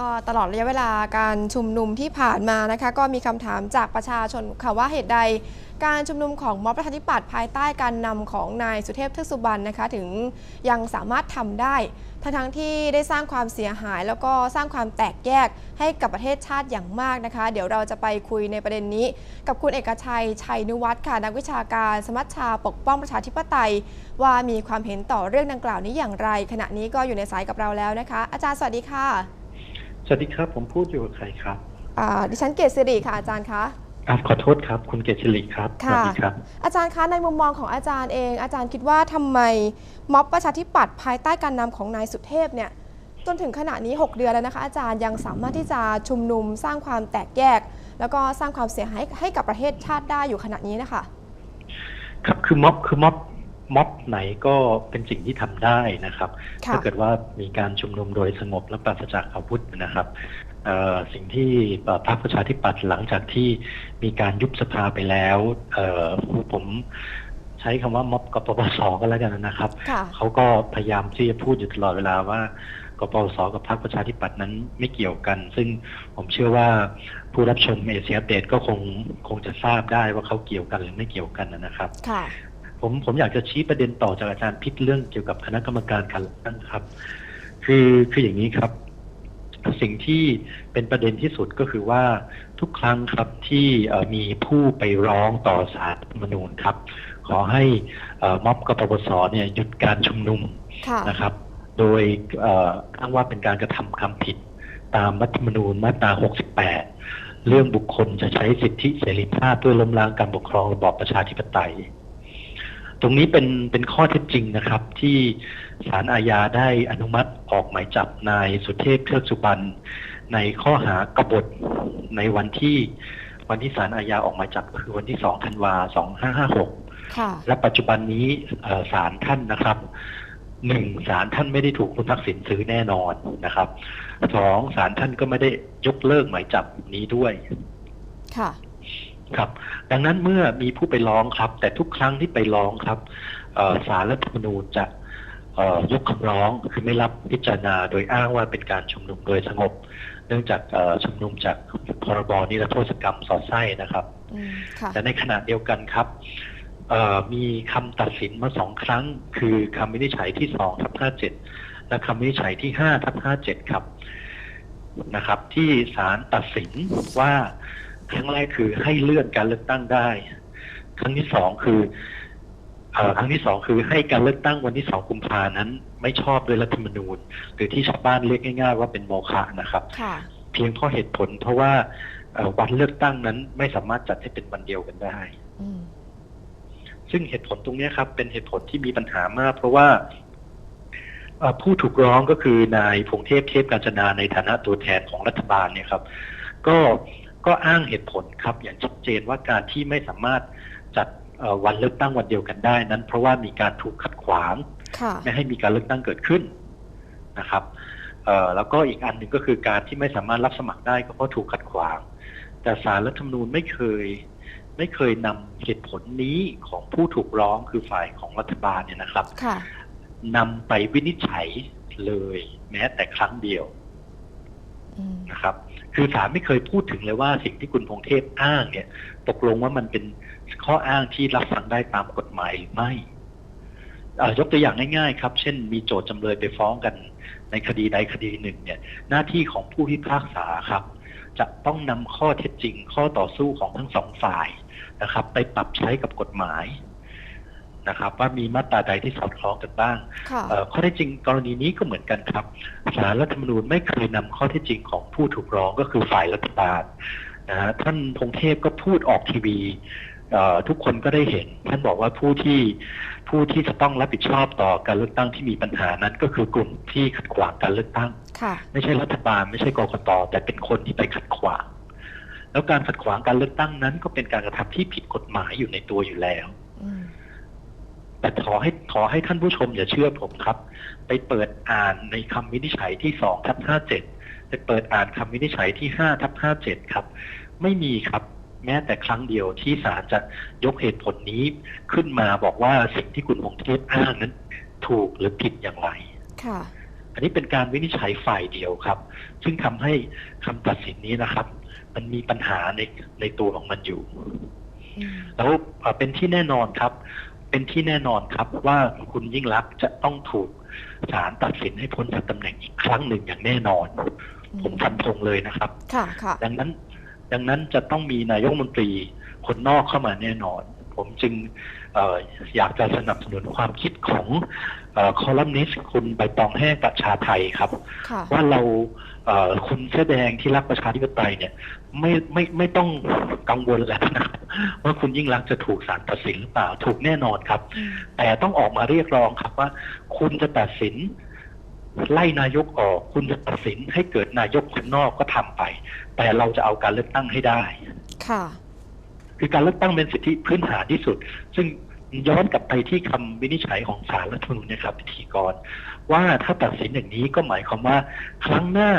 ก็ตลอดระยะเวลาการชุมนุมที่ผ่านมานะคะ ก็มีคำถามจากประชาชนค่ะว่าเหตุใด การชุมนุมของม็อบประชาธิปัตย์ภายใต้การนำของนายสุเทพเทือกสุบรรณนะคะ ถึงยังสามารถทำได้ ทั้งทั้งๆที่ได้สร้างความเสียหาย แล้วก็สร้างความแตกแยกให้กับประเทศชาติอย่างมากนะคะ เดี๋ยวเราจะไปคุยในประเด็นนี้ กับคุณเอกชัยชัยนุวัฒน์ค่ะนักวิชาการสมัชชาปกป้องประชาธิปไตย ว่ามีความเห็นต่อเรื่องดังกล่าวนี้อย่างไร ขณะนี้ก็อยู่ในสายกับเราแล้วนะคะ อาจารย์สวัสดีค่ะ สวัสดีครับ ผมพูดอยู่กับใครครับอ่าดิฉันเกศสิริค่ะอาจารย์คะอะขอโทษครับ คุณเกษริครับสค่ะวัสดีครับ อาจารย์คะในมุมมองของอาจารย์เอง อาจารย์คิดว่าทำไมม็อบประชาธิปัตย์ภายใต้การนำของนายสุเทพเนี่ยจนถึงขณะนี้ 6 เดือนแล้วนะคะ อาจารย์ยังสามารถที่จะชุมนุมสร้างความแตกแยก แล้วก็สร้างความเสียหายให้กับประเทศชาติได้อยู่ขณะนี้นะคะ ครับคือม็อบคือม็อบ ม็อบไหนก็เป็นสิ่งที่ทำได้นะครับค่ะถ้าเกิดว่ามีการชุมนุมโดยสงบและปราศจากอาวุธนะครับเอ่อสิ่งที่เอ่อพรรคประชาธิปัตย์หลังจากที่มีการยุบสภาไปแล้วเอ่อผมใช้คำว่าม็อบกปปสก็แล้วกันนะครับค่ะเขาก็พยายามที่จะพูดอยู่ตลอดเวลาว่ากปปสกับพรรคประชาธิปัตย์นั้นไม่เกี่ยวกัน ซึ่งผมเชื่อว่าผู้รับชมเอเชียเดตก็คงคงจะทราบได้ว่าเขาเกี่ยวกันหรือไม่เกี่ยวกันนะครับค่ะ ผมผมอยากจะชี้ประเด็นต่อจากอาจารย์พิษเรื่องเกี่ยวกับคณะกรรมการการเลือกตั้งครับ คือคืออย่างนี้ครับ สิ่งที่เป็นประเด็นที่สุดก็คือว่าทุกครั้งครับที่เอ่อมีผู้ไปร้องต่อสารรัฐธรรมนูญครับ ขอให้เอ่อม็อบกปปสเนี่ยหยุดการชุมนุมค่ะนะครับ โดยเอ่ออ้างว่าเป็นการกระทำความผิดตามรัฐธรรมนูญมาตรา 68 เรื่องบุคคลจะใช้สิทธิเสรีภาพเพื่อล้มล้างการปกครองระบอบประชาธิปไตย ตรงนี้เป็นเป็นข้อเท็จจริงนะครับ ที่ศาลอาญาได้อนุมัติออกหมายจับนายสุเทพเทือกสุบรรณในข้อหากบฏในวันที่วันที่ศาลอาญาออกหมายจับก็คือวันที่2ธันวา2556ค่ะและปัจจุบันนี้เอ่อศาลท่านนะครับหนึ่งศาลท่านไม่ได้ถูกคุณทักษิณซื้อแน่นอนนะครับสองศาลท่านก็ไม่ได้ยกเลิกหมายจับนี้ด้วย ค่ะ ครับ ดังนั้นเมื่อมีผู้ไปร้องครับ แต่ทุกครั้งที่ไปร้องครับเอ่อศาลรัฐธรรมนูญจะเอ่อยกคำร้องคือไม่รับพิจารณาโดยอ้างว่าเป็นการชุมนุมโดยสงบ เนื่องจากเอ่อชุมนุมจากพรบนิรโทษกรรมสอดไส้นะครับอืมค่ะแต่ในขณะเดียวกันครับเอ่อมีคำตัดสินมาสองครั้ง คือคำวินิจฉัยที่สองทับห้าเจ็ดและคำวินิจฉัยที่ห้าทับห้าเจ็ดครับนะครับ ที่ศาลตัดสินว่า ครั้งแรกคือให้เลื่อนการเลือกตั้งได้ ครั้งที่สองคือเอ่อครั้งที่สองคือให้การเลือกตั้งวันที่สองกุมภานั้น ไม่ชอบด้วยรัฐธรรมนูญ หรือที่ชาวบ้านเรียกง่ายๆว่าเป็นโมฆะนะครับค่ะเพียงเพราะเหตุผลเพราะว่าเอ่อวันเลือกตั้งนั้นไม่สามารถจัดให้เป็นวันเดียวกันได้อืมซึ่งเหตุผลตรงเนี้ยครับ เป็นเหตุผลที่มีปัญหามาก เพราะว่าเอ่อผู้ถูกร้องก็คือนายพงเทพเทพกาญจนาในฐานะตัวแทนของรัฐบาลเนี่ยครับ ก็ ก็อ้างเหตุผลครับ อย่างชัดเจนว่าการที่ไม่สามารถจัดเอ่อวันเลือกตั้งวันเดียวกันได้นั้น เพราะว่ามีการถูกขัดขวางค่ะไม่ให้มีการเลือกตั้งเกิดขึ้นนะครับเอ่อแล้วก็อีกอันหนึ่งก็คือการที่ไม่สามารถรับสมัครได้ก็เพราะถูกขัดขวาง แต่สารรัฐธรรมนูญไม่เคยไม่เคยนำเหตุผลนี้ของผู้ถูกร้องคือฝ่ายของรัฐบาลเนี่ยนะครับค่ะนำไปวินิจฉัยเลย แม้แต่ครั้งเดียวอืมนะครับ คือศาลไม่เคยพูดถึงเลยว่าสิ่งที่คุณพงเทพอ้างเนี่ย ตกลงว่ามันเป็นข้ออ้างที่รับฟังได้ตามกฎหมายหรือไม่ยกตัวอย่างง่ายๆครับ เช่น มีโจทย์จำเลยไปฟ้องกันในคดีใดคดีหนึ่งเนี่ย หน้าที่ของผู้พิพากษาครับ จะต้องนำข้อเท็จจริง ข้อต่อสู้ของทั้งสองฝ่ายนะครับ ไปปรับใช้กับกฎหมาย นะครับ ว่ามีมาตราใดที่สอดคล้องกันบ้างค่ะเอ่อข้อเท็จจริงกรณีนี้ก็เหมือนกันครับสารรัฐธรรมนูญไม่เคยนำข้อเท็จจริงของผู้ถูกร้องก็คือฝ่ายรัฐบาลนะฮะท่านพงเทพก็พูดออกทีวีเอ่อทุกคนก็ได้เห็น ท่านบอกว่าผู้ที่ผู้ที่จะต้องรับผิดชอบต่อการเลือกตั้งที่มีปัญหานั้น ก็คือกลุ่มที่ขัดขวางการเลือกตั้งค่ะไม่ใช่รัฐบาลไม่ใช่กกตแต่เป็นคนที่ไปขัดขวาง แล้วการขัดขวางการเลือกตั้งนั้นก็เป็นการกระทำที่ผิดกฎหมายอยู่ในตัวอยู่แล้วอืม แต่ขอให้ขอให้ท่านผู้ชมอย่าเชื่อผมครับ ไปเปิดอ่านในคำวินิจฉัยที่สองทับห้าเจ็ดไปเปิดอ่านคำวินิจฉัยที่ห้าทับห้าเจ็ดครับ ไม่มีครับแม้แต่ครั้งเดียวที่ศาลจะยกเหตุผลนี้ขึ้นมาบอกว่าสิ่งที่คุณพงเทพอ้างนั้น ถูกหรือผิดอย่างไรค่ะอันนี้เป็นการวินิจฉัยฝ่ายเดียวครับ ซึ่งทำให้คำตัดสินนี้นะครับ มันมีปัญหาในในตัวของมันอยู่อืมแล้วเอ่อเป็นที่แน่นอนครับ เป็นที่แน่นอนครับว่าคุณยิ่งรักษณ์จะต้องถูกศาลตัดสินให้พ้นจากตำแหน่งอีกครั้งหนึ่งอย่างแน่นอน ผมฟันธงเลยนะครับ ค่ะค่ะ ดังนั้นดังนั้นจะต้องมีนายกรัฐมนตรีคนนอกเข้ามาแน่นอน ผมจึงเอออยากจะสนับสนุนความคิดของ คอลัมนิสต์คุณใบตองแห้งประชาไทยครับค่ะว่าเราเอ่อคุณเสื้อแดงที่รักประชาธิปไตยเนี่ย ไม่ไม่ไม่ต้องกังวลแล้วนะว่าคุณยิ่งรักษณ์จะถูกศาลตัดสินหรือเปล่าถูกแน่นอนครับอืมแต่ต้องออกมาเรียกร้องครับว่า คุณจะตัดสินไล่นายกออก คุณจะตัดสินให้เกิดนายกคนนอกก็ทำไป แต่เราจะเอาการเลือกตั้งให้ได้ ค่ะ คือการเลือกตั้งเป็นสิทธิพื้นฐานที่สุด ซึ่ง ย้อนกลับไปที่คำวินิจฉัยของศาลรัฐธรรมนูญนะครับพิธีกร ว่าถ้าตัดสินอย่างนี้ก็หมายความว่าครั้งหน้า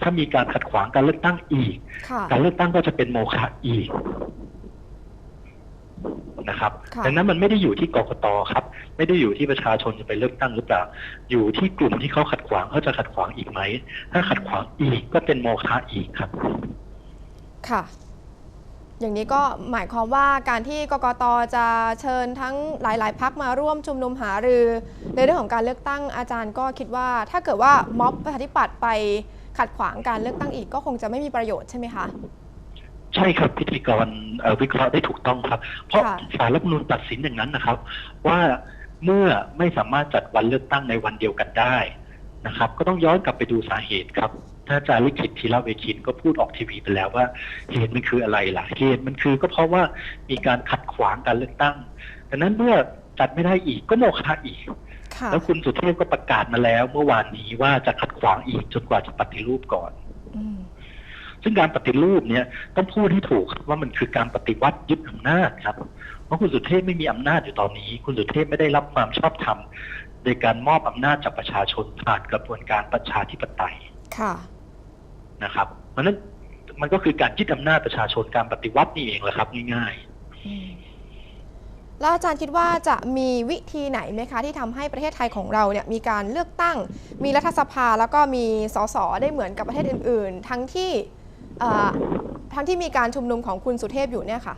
ถ้ามีการขัดขวางการเลือกตั้งอีกค่ะการเลือกตั้งก็จะเป็นโมฆะอีกนะครับค่ะดังนั้นมันไม่ได้อยู่ที่กกตครับ ไม่ได้อยู่ที่ประชาชนจะไปเลือกตั้งหรือเปล่า อยู่ที่กลุ่มที่เขาขัดขวางเขาจะขัดขวางอีกไหม ถ้าขัดขวางอีกก็เป็นโมฆะอีกครับ ค่ะ อย่างนี้ก็หมายความว่าการที่กกตจะเชิญทั้งหลาย ๆ พักมาร่วมชุมนุมหารือ ในเรื่องของการเลือกตั้งอาจารย์ก็คิดว่า ถ้าเกิดว่าม็อบประชาธิปัตย์ไปขัดขวางการเลือกตั้งอีกก็คงจะไม่มีประโยชน์ใช่ไหมคะใช่ครับพิธีกรวิเคราะห์ได้ถูกต้องครับ เพราะสารรัฐมนูญตัดสินอย่างนั้นนะครับ ว่าเมื่อไม่สามารถจัดวันเลือกตั้งในวันเดียวกันได้นะครับ ก็ต้องย้อนกลับไปดูสาเหตุครับ ท่านอาจารย์ลิขิตธีระเวคินก็พูดออกทีวีไปแล้วว่าเหตุมันคืออะไรล่ะเหตุมันคือก็เพราะว่ามีการขัดขวางการเลือกตั้งดังนั้นเมื่อจัดไม่ได้อีกก็โมฆะอีกค่ะแล้วคุณสุเทพก็ประกาศมาแล้ว เมื่อวานนี้ว่าจะขัดขวางอีกจนกว่าจะปฏิรูปก่อนอืมซึ่งการปฏิรูปเนี่ยต้องพูดให้ถูกครับว่ามันคือการปฏิวัติยึดอำนาจครับ เพราะคุณสุเทพไม่มีอำนาจอยู่ตอนนี้ คุณสุเทพไม่ได้รับความชอบธรรมในการมอบอำนาจจากประชาชนผ่านกระบวนการประชาธิปไตยค่ะ นะครับ เพราะฉะนั้นมันก็คือการยึดอำนาจประชาชนการปฏิวัตินี่เองแหละครับ ง่ายอืมแล้วอาจารย์คิดว่าจะมีวิธีไหนไหมคะ ที่ทำให้ประเทศไทยของเราเนี่ยมีการเลือกตั้ง มีรัฐสภาแล้วก็มีสสได้เหมือนกับประเทศอื่น ๆ ทั้งที่เอ่อทั้งที่มีการชุมนุมของคุณสุเทพอยู่เนี่ยค่ะ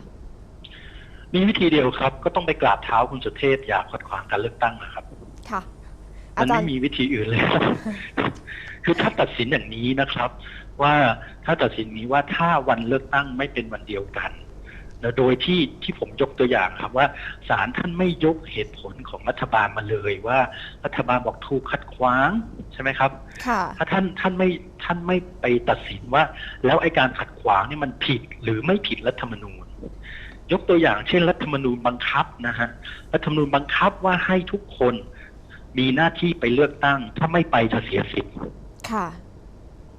ๆมีวิธีเดียวครับ ก็ต้องไปกราบเท้าคุณสุเทพอย่าขัดขวางการเลือกตั้งนะครับ ค่ะอามันจารไม่ย์มีวิธีอื่นเลย ครับคือถ้าตัดสินอย่างนี้นะครับ ว่าถ้าตัดสินนี้ว่าถ้าวันเลือกตั้งไม่เป็นวันเดียวกันแล้วโดยที่ที่ผมยกตัวอย่างครับว่าศาลท่านไม่ยกเหตุผลของรัฐบาลมาเลยว่ารัฐบาลบอกถูกขัดขวางใช่ไหมครับค่ะถ้าท่านท่านไม่ท่านไม่ไปตัดสินว่า แล้วไอ้การขัดขวางนี่มันผิดหรือไม่ผิดรัฐธรรมนูญ ยกตัวอย่างเช่น รัฐธรรมนูญบังคับนะฮะรัฐธรรมนูญบังคับว่าให้ทุกคนมีหน้าที่ไปเลือกตั้ง ถ้าไม่ไปจะเสียสิทธิ์ ค่ะ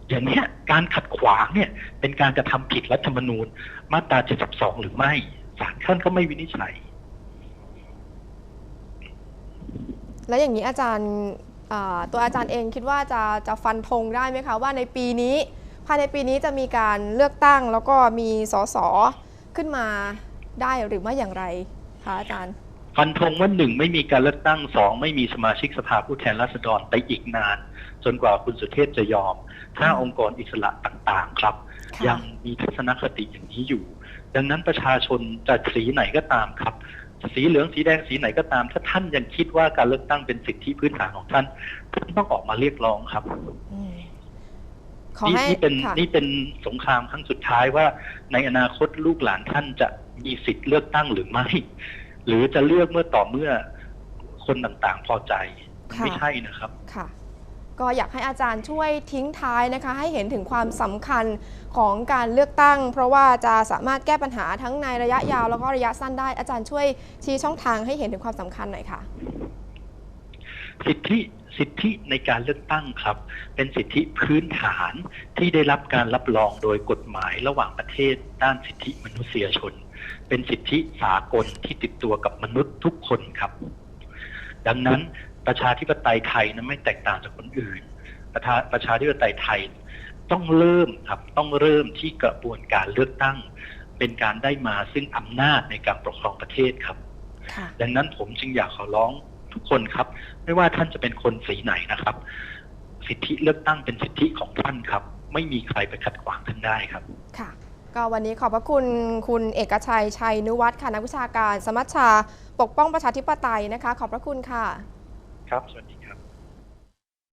อย่างเนี้ยการขัดขวางเนี่ย เป็นการกระทำผิดรัฐธรรมนูญ มาตรา 72 หรือไม่ศาลท่านก็ไม่วินิจฉัย แล้วอย่างนี้อาจารย์อ่าตัวอาจารย์เองคิดว่าจะจะฟันธงได้ไหมคะ ว่าในปีนี้ภายในปีนี้จะมีการเลือกตั้งแล้วก็มีสสขึ้นมาได้หรือไม่อย่างไรคะอาจารย์ ฟันธงว่าหนึ่งไม่มีการเลือกตั้งสองไม่มีสมาชิกสภาผู้แทนราษฎรไปอีกนาน จนกว่าคุณสุเทพจะยอม ถ้าองค์กรอิสระต่างๆครับค่ะยังมีทัศนคติอย่างนี้อยู่ ดังนั้นประชาชนจะสีไหนก็ตามครับ สีเหลืองสีแดงสีไหนก็ตาม ถ้าท่านยังคิดว่าการเลือกตั้งเป็นสิทธิพื้นฐานของท่านท่านต้องออกมาเรียกร้องครับอืมขอนี่ให้นี่เป็นค่ะนี่เป็นสงครามครั้งสุดท้ายว่า ในอนาคตลูกหลานท่านจะมีสิทธิ์เลือกตั้งหรือไม่ หรือจะเลือกเมื่อต่อเมื่อคนต่างๆ พอใจมันไม่ใช่นะครับค่ะ ก็อยากให้อาจารย์ช่วยทิ้งท้ายนะคะ ให้เห็นถึงความสำคัญของการเลือกตั้ง เพราะว่าจะสามารถแก้ปัญหาทั้งในระยะยาวแล้วก็ระยะสั้นได้อาจารย์ช่วยชี้ช่องทางให้เห็นถึงความสำคัญหน่อยค่ะ สิทธิสิทธิในการเลือกตั้งครับ เป็นสิทธิพื้นฐานที่ได้รับการรับรองโดยกฎหมายระหว่างประเทศด้านสิทธิมนุษยชน เป็นสิทธิสากลที่ติดตัวกับมนุษย์ทุกคนครับ ดังนั้นประชาธิปไตยไทยนั้นไม่แตกต่างจากคนอื่น ประชาประชาธิปไตยไทยต้องเริ่มครับต้องเริ่มที่กระบวนการเลือกตั้ง เป็นการได้มาซึ่งอำนาจในการปกครองประเทศครับค่ะดังนั้นผมจึงอยากขอร้อง ทุกคนครับ ไม่ว่าท่านจะเป็นคนสีไหนนะครับ สิทธิเลือกตั้งเป็นสิทธิของท่านครับ ไม่มีใครไปขัดขวางท่านได้ครับค่ะก็วันนี้ขอบพระคุณคุณเอกชัยชัยนุวัฒน์ค่ะนักวิชาการ สมัชชา ปกป้องประชาธิปไตยนะคะ ขอบพระคุณค่ะ ครับสวัสดีครับ